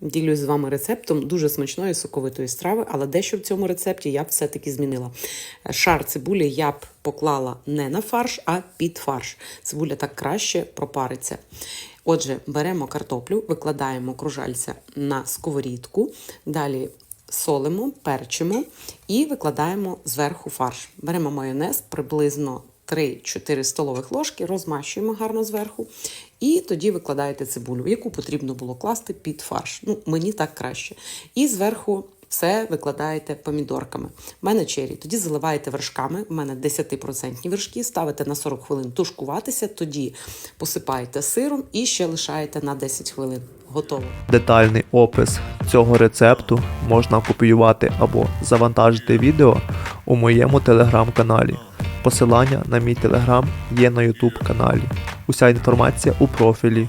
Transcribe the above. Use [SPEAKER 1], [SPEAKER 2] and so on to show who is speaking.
[SPEAKER 1] Ділюсь з вами рецептом дуже смачної соковитої страви, але дещо в цьому рецепті я б все-таки змінила. Шар цибулі я б поклала не на фарш, а під фарш. Цибуля так краще пропариться. Отже, беремо картоплю, викладаємо кружальця на сковорідку, далі солимо, перчимо і викладаємо зверху фарш. Беремо майонез приблизно 3-4 столових ложки, розмащуємо гарно зверху, і тоді викладаєте цибулю, яку потрібно було класти під фарш. Ну, мені так краще. І зверху все викладаєте помідорками. У мене чері. Тоді заливаєте вершками. У мене 10% вершки, ставите на 40 хвилин тушкуватися, тоді посипаєте сиром і ще лишаєте на 10 хвилин. Готово.
[SPEAKER 2] Детальний опис цього рецепту можна копіювати або завантажити відео у моєму телеграм-каналі. Посилання на мій телеграм є на ютуб каналі. Уся інформація у профілі.